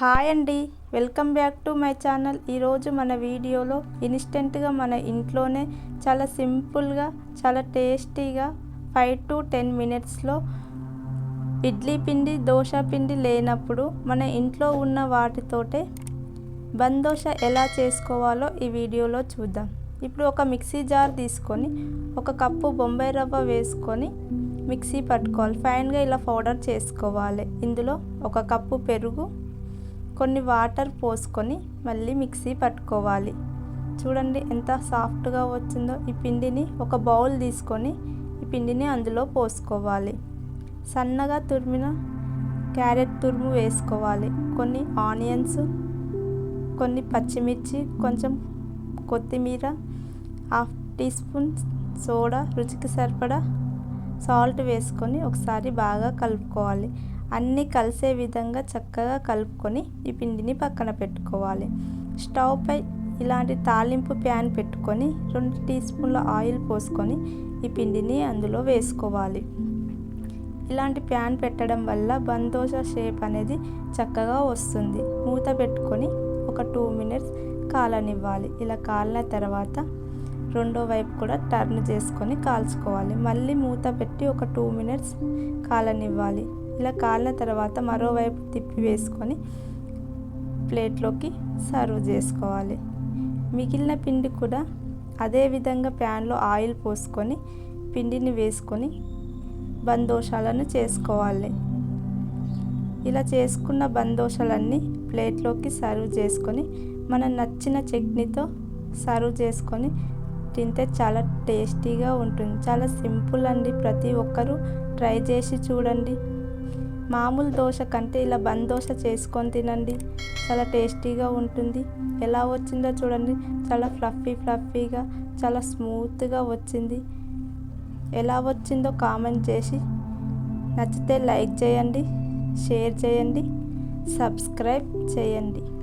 Hi అండి. Welcome back to my channel. ఈరోజు మన వీడియోలో ఇన్స్టెంట్గా మన ఇంట్లోనే చాలా సింపుల్గా చాలా టేస్టీగా ఫైవ్ టు టెన్ మినిట్స్లో ఇడ్లీ పిండి దోశ పిండి లేనప్పుడు మన ఇంట్లో ఉన్న వాటితోటే బందోశ ఎలా చేసుకోవాలో ఈ వీడియోలో చూద్దాం. ఇప్పుడు ఒక మిక్సీ జార్ తీసుకొని ఒక కప్పు బొంబాయి రవ్వ వేసుకొని మిక్సీ పట్టుకోవాలి. ఫైన్గా ఇలా పౌడర్ చేసుకోవాలి. ఇందులో ఒక కప్పు పెరుగు కొన్ని వాటర్ పోసుకొని మళ్ళీ మిక్సీ పట్టుకోవాలి. చూడండి ఎంత సాఫ్ట్గా వచ్చిందో. ఈ పిండిని ఒక బౌల్ తీసుకొని ఈ పిండిని అందులో పోసుకోవాలి. సన్నగా తురిమిన క్యారెట్ తురుము వేసుకోవాలి. కొన్ని ఆనియన్స్ కొన్ని పచ్చిమిర్చి కొంచెం కొత్తిమీర హాఫ్ టీ స్పూన్ సోడా రుచికి సరిపడా సాల్ట్ వేసుకొని ఒకసారి బాగా కలుపుకోవాలి. అన్నీ కలిసే విధంగా చక్కగా కలుపుకొని ఈ పిండిని పక్కన పెట్టుకోవాలి. స్టవ్ పై ఇలాంటి తాలింపు ప్యాన్ పెట్టుకొని రెండు టీ స్పూన్ల ఆయిల్ పోసుకొని ఈ పిండిని అందులో వేసుకోవాలి. ఇలాంటి ప్యాన్ పెట్టడం వల్ల బందోష షేప్ అనేది చక్కగా వస్తుంది. మూత పెట్టుకొని ఒక టూ మినిట్స్ కాలనివ్వాలి. ఇలా కాలిన తర్వాత రెండో వైపు కూడా టర్న్ చేసుకొని కాల్చుకోవాలి. మళ్ళీ మూత పెట్టి ఒక టూ మినిట్స్ కాలనివ్వాలి. ఇలా కాలిన తర్వాత మరోవైపు తిప్పి వేసుకొని ప్లేట్లోకి సర్వ్ చేసుకోవాలి. మిగిలిన పిండి కూడా అదే విధంగా ప్యాన్లో ఆయిల్ పోసుకొని పిండిని వేసుకొని బందోషాలను చేసుకోవాలి. ఇలా చేసుకున్న బందోషాలన్నీ ప్లేట్లోకి సర్వ్ చేసుకొని మన నచ్చిన చట్నీతో సర్వ్ చేసుకొని తింటే చాలా టేస్టీగా ఉంటుంది. చాలా సింపుల్ అండి. ప్రతి ఒక్కరూ ట్రై చేసి చూడండి. మామూలు దోశ కంటే ఇలా బంద్ దోశ చేసుకొని తినండి. చాలా టేస్టీగా ఉంటుంది. ఎలా వచ్చిందో చూడండి. చాలా ఫ్లఫీ ఫ్లఫీగా చాలా స్మూత్గా వచ్చింది. ఎలా వచ్చిందో కామెంట్ చేసి. నచ్చితే లైక్ చేయండి షేర్ చేయండి సబ్స్క్రైబ్ చేయండి.